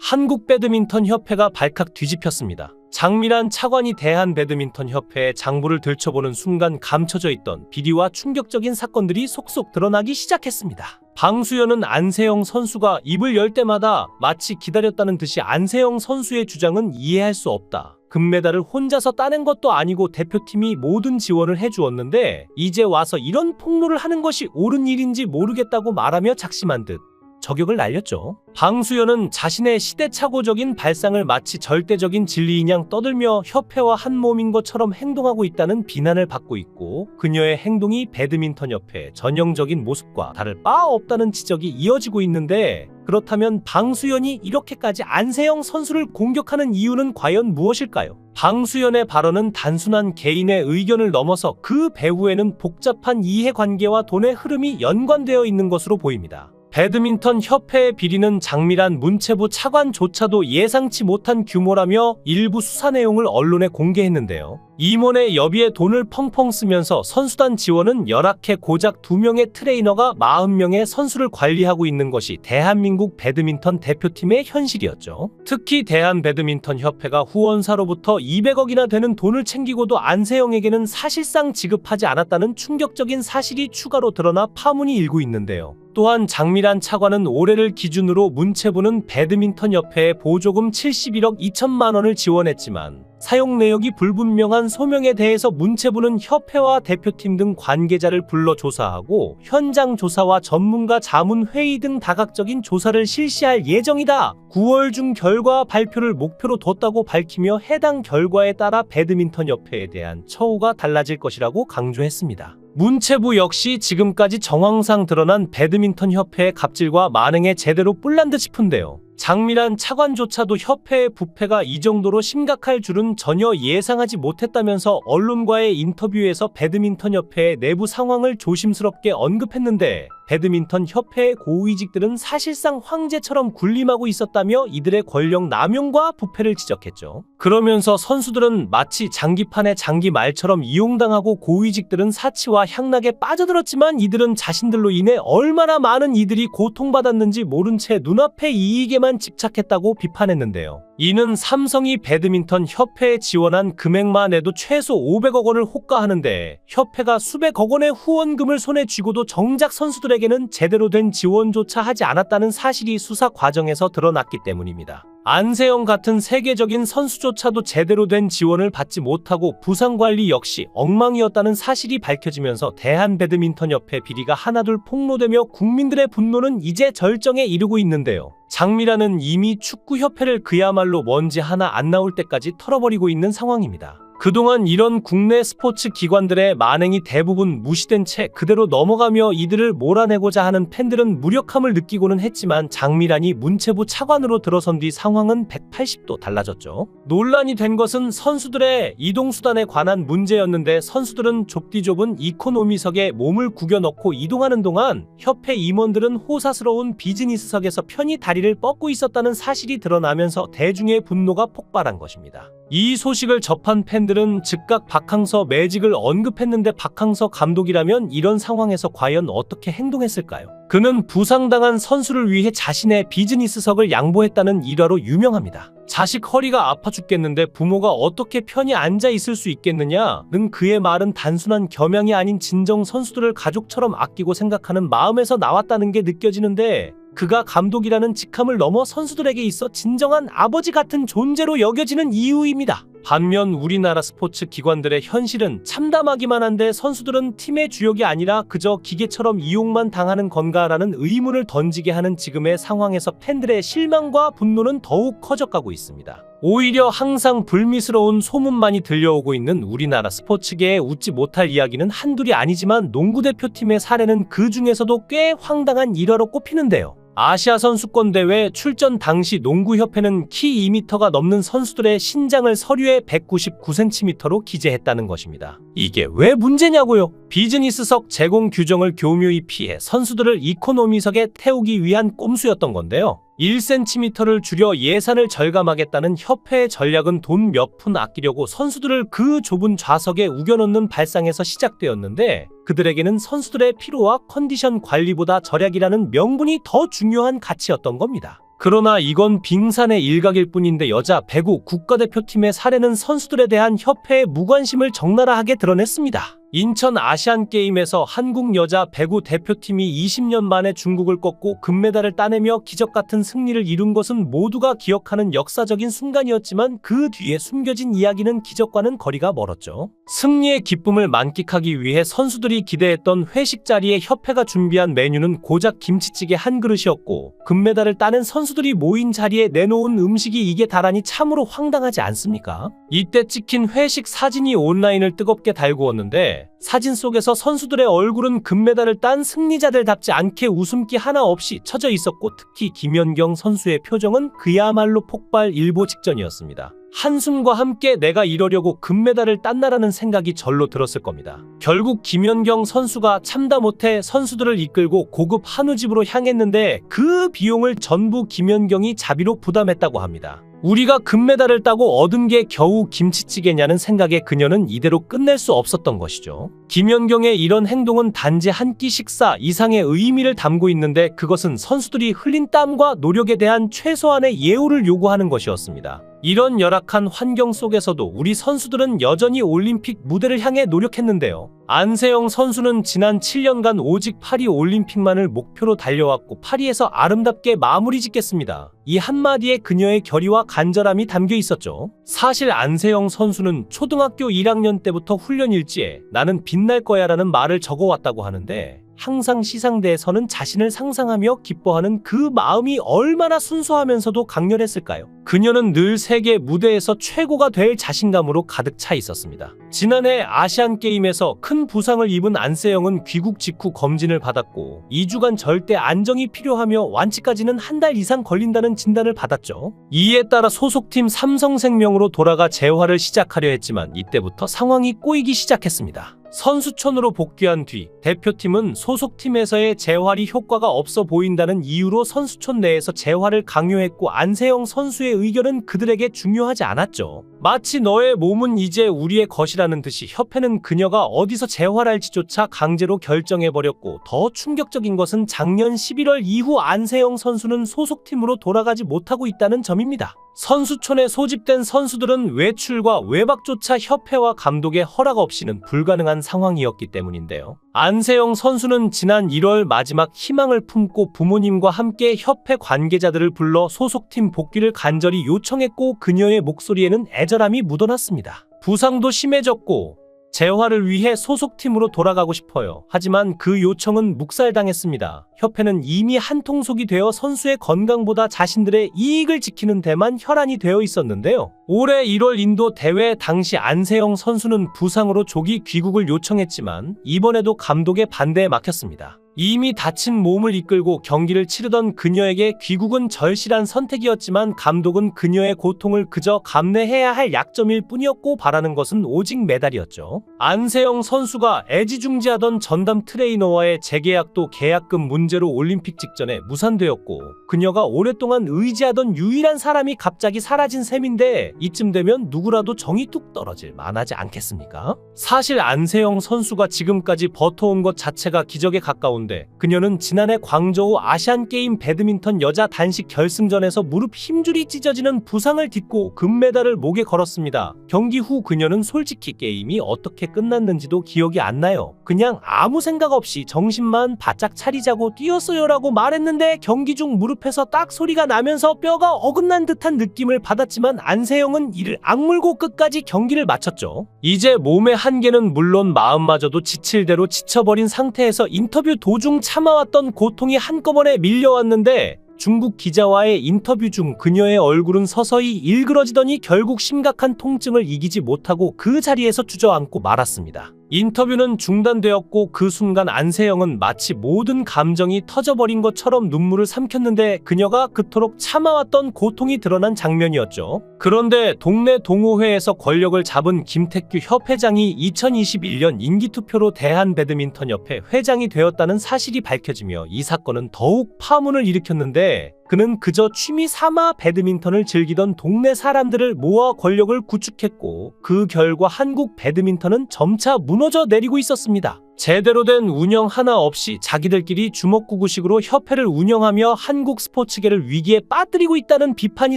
한국 배드민턴 협회가 발칵 뒤집혔습니다. 장미란 차관이 대한 배드민턴 협회의 장부를 들춰보는 순간 감춰져 있던 비리와 충격적인 사건들이 속속 드러나기 시작했습니다. 방수연은 안세영 선수가 입을 열 때마다 마치 기다렸다는 듯이 안세영 선수의 주장은 이해할 수 없다. 금메달을 혼자서 따낸 것도 아니고 대표팀이 모든 지원을 해주었는데 이제 와서 이런 폭로를 하는 것이 옳은 일인지 모르겠다고 말하며 작심한 듯 저격을 날렸죠. 방수연은 자신의 시대착오적인 발상을 마치 절대적인 진리인 양 떠들며 협회와 한 몸인 것처럼 행동하고 있다는 비난을 받고 있고 그녀의 행동이 배드민턴 협회의 전형적인 모습과 다를 바 없다는 지적이 이어지고 있는데 그렇다면 방수연이 이렇게까지 안세영 선수를 공격하는 이유는 과연 무엇일까요? 방수연의 발언은 단순한 개인의 의견을 넘어서 그 배후에는 복잡한 이해관계와 돈의 흐름이 연관되어 있는 것으로 보입니다. 배드민턴 협회의 비리는 장미란 문체부 차관조차도 예상치 못한 규모라며 일부 수사 내용을 언론에 공개했는데요. 임원의 여비에 돈을 펑펑 쓰면서 선수단 지원은 열악해 고작 2명의 트레이너가 40명의 선수를 관리하고 있는 것이 대한민국 배드민턴 대표팀의 현실이었죠. 특히 대한배드민턴협회가 후원사로부터 200억이나 되는 돈을 챙기고도 안세영에게는 사실상 지급하지 않았다는 충격적인 사실이 추가로 드러나 파문이 일고 있는데요. 또한 장미란 차관은 올해를 기준으로 문체부는 배드민턴 협회에 보조금 71억 2천만 원을 지원했지만 사용 내역이 불분명한 소명에 대해서 문체부는 협회와 대표팀 등 관계자를 불러 조사하고 현장 조사와 전문가 자문 회의 등 다각적인 조사를 실시할 예정이다. 9월 중 결과 발표를 목표로 뒀다고 밝히며 해당 결과에 따라 배드민턴 협회에 대한 처우가 달라질 것이라고 강조했습니다. 문체부 역시 지금까지 정황상 드러난 배드민턴 협회의 갑질과 만행에 제대로 뿔난 듯 싶은데요. 장미란 차관조차도 협회의 부패가 이 정도로 심각할 줄은 전혀 예상하지 못했다면서 언론과의 인터뷰에서 배드민턴 협회의 내부 상황을 조심스럽게 언급했는데 배드민턴 협회의 고위직들은 사실상 황제처럼 군림하고 있었다며 이들의 권력 남용과 부패를 지적했죠. 그러면서 선수들은 마치 장기판의 장기 말처럼 이용당하고 고위직들은 사치와 향락에 빠져들었지만 이들은 자신들로 인해 얼마나 많은 이들이 고통받았는지 모른 채 눈앞의 이익에만 집착했다고 비판했는데요. 이는 삼성이 배드민턴 협회에 지원한 금액만 해도 최소 500억 원을 호가하는데 협회가 수백억 원의 후원금을 손에 쥐고도 정작 선수들 에게는 제대로 된 지원조차 하지 않았다는 사실이 수사 과정에서 드러났기 때문입니다. 안세영 같은 세계적인 선수조차도 제대로 된 지원을 받지 못하고 부상 관리 역시 엉망이었다는 사실이 밝혀지면서 대한배드민턴협회 비리가 하나둘 폭로되며 국민들의 분노는 이제 절정에 이르고 있는데요. 장미라는 이미 축구협회를 그야말로 먼지 하나 안 나올 때까지 털어버리고 있는 상황입니다. 그동안 이런 국내 스포츠 기관들의 만행이 대부분 무시된 채 그대로 넘어가며 이들을 몰아내고자 하는 팬들은 무력함을 느끼고는 했지만 장미란이 문체부 차관으로 들어선 뒤 상황은 180도 달라졌죠. 논란이 된 것은 선수들의 이동수단에 관한 문제였는데 선수들은 좁디 좁은 이코노미석에 몸을 구겨 넣고 이동하는 동안 협회 임원들은 호사스러운 비즈니스석에서 편히 다리를 뻗고 있었다는 사실이 드러나면서 대중의 분노가 폭발한 것입니다. 이 소식을 접한 팬들은 즉각 박항서 매직을 언급했는데 박항서 감독이라면 이런 상황에서 과연 어떻게 행동했을까요? 그는 부상당한 선수를 위해 자신의 비즈니스석을 양보했다는 일화로 유명합니다. 자식 허리가 아파 죽겠는데 부모가 어떻게 편히 앉아 있을 수 있겠느냐는 그의 말은 단순한 겸양이 아닌 진정 선수들을 가족처럼 아끼고 생각하는 마음에서 나왔다는 게 느껴지는데 그가 감독이라는 직함을 넘어 선수들에게 있어 진정한 아버지 같은 존재로 여겨지는 이유입니다. 반면 우리나라 스포츠 기관들의 현실은 참담하기만 한데 선수들은 팀의 주역이 아니라 그저 기계처럼 이용만 당하는 건가라는 의문을 던지게 하는 지금의 상황에서 팬들의 실망과 분노는 더욱 커져가고 있습니다. 오히려 항상 불미스러운 소문만이 들려오고 있는 우리나라 스포츠계에 웃지 못할 이야기는 한둘이 아니지만 농구 대표팀의 사례는 그 중에서도 꽤 황당한 일화로 꼽히는데요. 아시아 선수권 대회 출전 당시 농구협회는 키 2m가 넘는 선수들의 신장을 서류에 199cm로 기재했다는 것입니다. 이게 왜 문제냐고요? 비즈니스석 제공 규정을 교묘히 피해 선수들을 이코노미석에 태우기 위한 꼼수였던 건데요. 1cm를 줄여 예산을 절감하겠다는 협회의 전략은 돈 몇 푼 아끼려고 선수들을 그 좁은 좌석에 우겨넣는 발상에서 시작되었는데 그들에게는 선수들의 피로와 컨디션 관리보다 절약이라는 명분이 더 중요한 가치였던 겁니다. 그러나 이건 빙산의 일각일 뿐인데 여자 배구 국가대표팀의 사례는 선수들에 대한 협회의 무관심을 적나라하게 드러냈습니다. 인천 아시안게임에서 한국 여자 배구 대표팀이 20년 만에 중국을 꺾고 금메달을 따내며 기적 같은 승리를 이룬 것은 모두가 기억하는 역사적인 순간이었지만 그 뒤에 숨겨진 이야기는 기적과는 거리가 멀었죠. 승리의 기쁨을 만끽하기 위해 선수들이 기대했던 회식 자리에 협회가 준비한 메뉴는 고작 김치찌개 한 그릇이었고 금메달을 따낸 선수들이 모인 자리에 내놓은 음식이 이게 다라니 참으로 황당하지 않습니까? 이때 찍힌 회식 사진이 온라인을 뜨겁게 달구었는데 사진 속에서 선수들의 얼굴은 금메달을 딴 승리자들답지 않게 웃음기 하나 없이 처져 있었고 특히 김연경 선수의 표정은 그야말로 폭발 일보 직전이었습니다. 한숨과 함께 내가 이러려고 금메달을 땄나라는 생각이 절로 들었을 겁니다. 결국 김연경 선수가 참다 못해 선수들을 이끌고 고급 한우집으로 향했는데 그 비용을 전부 김연경이 자비로 부담했다고 합니다. 우리가 금메달을 따고 얻은 게 겨우 김치찌개냐는 생각에 그녀는 이대로 끝낼 수 없었던 것이죠. 김연경의 이런 행동은 단지 한 끼 식사 이상의 의미를 담고 있는데 그것은 선수들이 흘린 땀과 노력에 대한 최소한의 예우를 요구하는 것이었습니다. 이런 열악한 환경 속에서도 우리 선수들은 여전히 올림픽 무대를 향해 노력했는데요. 안세영 선수는 지난 7년간 오직 파리 올림픽만을 목표로 달려왔고 파리에서 아름답게 마무리 짓겠습니다. 이 한마디에 그녀의 결의와 간절함이 담겨 있었죠. 사실 안세영 선수는 초등학교 1학년 때부터 훈련 일지에 나는 빛날 거야 라는 말을 적어왔다고 하는데 항상 시상대에서는 자신을 상상하며 기뻐하는 그 마음이 얼마나 순수하면서도 강렬했을까요? 그녀는 늘 세계 무대에서 최고가 될 자신감으로 가득 차 있었습니다. 지난해 아시안 게임에서 큰 부상을 입은 안세영은 귀국 직후 검진을 받았고 2주간 절대 안정이 필요하며 완치까지는 한 달 이상 걸린다는 진단을 받았죠. 이에 따라 소속팀 삼성생명으로 돌아가 재활을 시작하려 했지만 이때부터 상황이 꼬이기 시작했습니다. 선수촌으로 복귀한 뒤 대표팀은 소속팀에서의 재활이 효과가 없어 보인다는 이유로 선수촌 내에서 재활을 강요했고 안세영 선수의 의견은 그들에게 중요하지 않았죠. 마치 너의 몸은 이제 우리의 것이라는 듯이 협회는 그녀가 어디서 재활할지조차 강제로 결정해버렸고 더 충격적인 것은 작년 11월 이후 안세영 선수는 소속팀으로 돌아가지 못하고 있다는 점입니다. 선수촌에 소집된 선수들은 외출과 외박조차 협회와 감독의 허락 없이는 불가능한 상황이었기 때문인데요. 안세영 선수는 지난 1월 마지막 희망을 품고 부모님과 함께 협회 관계자들을 불러 소속팀 복귀를 간절히 요청했고 그녀의 목소리에는 애절함이 묻어났습니다. 부상도 심해졌고 재활을 위해 소속팀으로 돌아가고 싶어요. 하지만 그 요청은 묵살당했습니다. 협회는 이미 한통속이 되어 선수의 건강보다 자신들의 이익을 지키는 데만 혈안이 되어 있었는데요. 올해 1월 인도 대회 당시 안세영 선수는 부상으로 조기 귀국을 요청했지만 이번에도 감독의 반대에 막혔습니다. 이미 다친 몸을 이끌고 경기를 치르던 그녀에게 귀국은 절실한 선택이었지만 감독은 그녀의 고통을 그저 감내해야 할 약점일 뿐이었고 바라는 것은 오직 메달이었죠. 안세영 선수가 애지중지하던 전담 트레이너와의 재계약도 계약금 문제로 올림픽 직전에 무산되었고 그녀가 오랫동안 의지하던 유일한 사람이 갑자기 사라진 셈인데 이쯤 되면 누구라도 정이 뚝 떨어질 만하지 않겠습니까? 사실 안세영 선수가 지금까지 버텨온 것 자체가 기적에 가까운 데 그녀는 지난해 광저우 아시안게임 배드민턴 여자 단식 결승전에서 무릎 힘줄이 찢어지는 부상을 딛고 금메달을 목에 걸었습니다. 경기 후 그녀는 솔직히 게임이 어떻게 끝났는지도 기억이 안 나요. 그냥 아무 생각 없이 정신만 바짝 차리자고 뛰었어요 라고 말했는데 경기 중 무릎에서 딱 소리가 나면서 뼈가 어긋난 듯한 느낌을 받았지만 안세영은 이를 악물고 끝까지 경기를 마쳤죠. 이제 몸의 한계는 물론 마음마저도 지칠 대로 지쳐버린 상태에서 인터뷰 도중 참아왔던 고통이 한꺼번에 밀려왔는데 중국 기자와의 인터뷰 중 그녀의 얼굴은 서서히 일그러지더니 결국 심각한 통증을 이기지 못하고 그 자리에서 주저앉고 말았습니다. 인터뷰는 중단되었고 그 순간 안세영은 마치 모든 감정이 터져버린 것처럼 눈물을 삼켰는데 그녀가 그토록 참아왔던 고통이 드러난 장면이었죠. 그런데 동네 동호회에서 권력을 잡은 김택규 협회장이 2021년 인기투표로 대한배드민턴협회 회장이 되었다는 사실이 밝혀지며 이 사건은 더욱 파문을 일으켰는데 그는 그저 취미 삼아 배드민턴을 즐기던 동네 사람들을 모아 권력을 구축했고 그 결과 한국 배드민턴은 점차 무너져 내리고 있었습니다. 제대로 된 운영 하나 없이 자기들끼리 주먹구구식으로 협회를 운영하며 한국 스포츠계를 위기에 빠뜨리고 있다는 비판이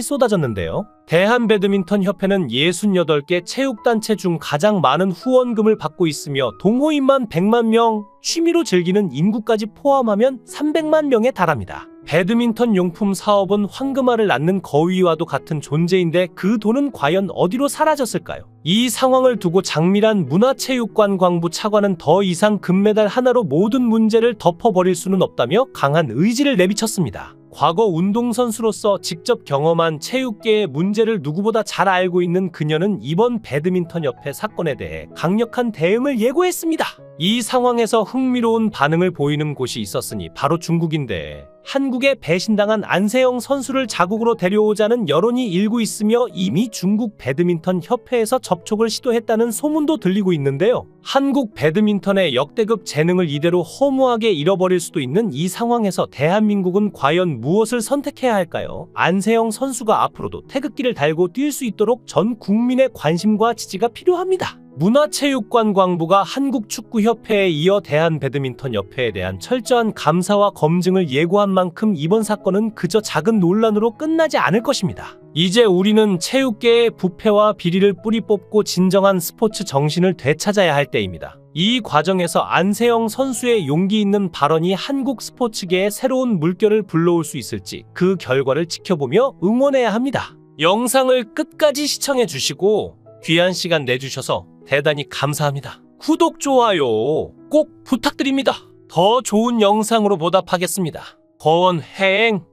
쏟아졌는데요. 대한배드민턴협회는 68개 체육단체 중 가장 많은 후원금을 받고 있으며 동호인만 100만 명, 취미로 즐기는 인구까지 포함하면 300만 명에 달합니다. 배드민턴 용품 사업은 황금알을 낳는 거위와도 같은 존재인데 그 돈은 과연 어디로 사라졌을까요? 이 상황을 두고 장미란 문화체육관광부 차관은 더 이상 금메달 하나로 모든 문제를 덮어버릴 수는 없다며 강한 의지를 내비쳤습니다. 과거 운동선수로서 직접 경험한 체육계의 문제를 누구보다 잘 알고 있는 그녀는 이번 배드민턴 협회 사건에 대해 강력한 대응을 예고했습니다. 이 상황에서 흥미로운 반응을 보이는 곳이 있었으니 바로 중국인데 한국에 배신당한 안세영 선수를 자국으로 데려오자는 여론이 일고 있으며 이미 중국 배드민턴 협회에서 접촉을 시도했다는 소문도 들리고 있는데요. 한국 배드민턴의 역대급 재능을 이대로 허무하게 잃어버릴 수도 있는 이 상황에서 대한민국은 과연 무엇을 선택해야 할까요? 안세영 선수가 앞으로도 태극기를 달고 뛸 수 있도록 전 국민의 관심과 지지가 필요합니다. 문화체육관광부가 한국축구협회에 이어 대한배드민턴협회에 대한 철저한 감사와 검증을 예고한 만큼 이번 사건은 그저 작은 논란으로 끝나지 않을 것입니다. 이제 우리는 체육계의 부패와 비리를 뿌리 뽑고 진정한 스포츠 정신을 되찾아야 할 때입니다. 이 과정에서 안세영 선수의 용기 있는 발언이 한국 스포츠계에 새로운 물결을 불러올 수 있을지 그 결과를 지켜보며 응원해야 합니다. 영상을 끝까지 시청해 주시고 귀한 시간 내주셔서 대단히 감사합니다. 구독, 좋아요 꼭 부탁드립니다. 더 좋은 영상으로 보답하겠습니다. 거원 해행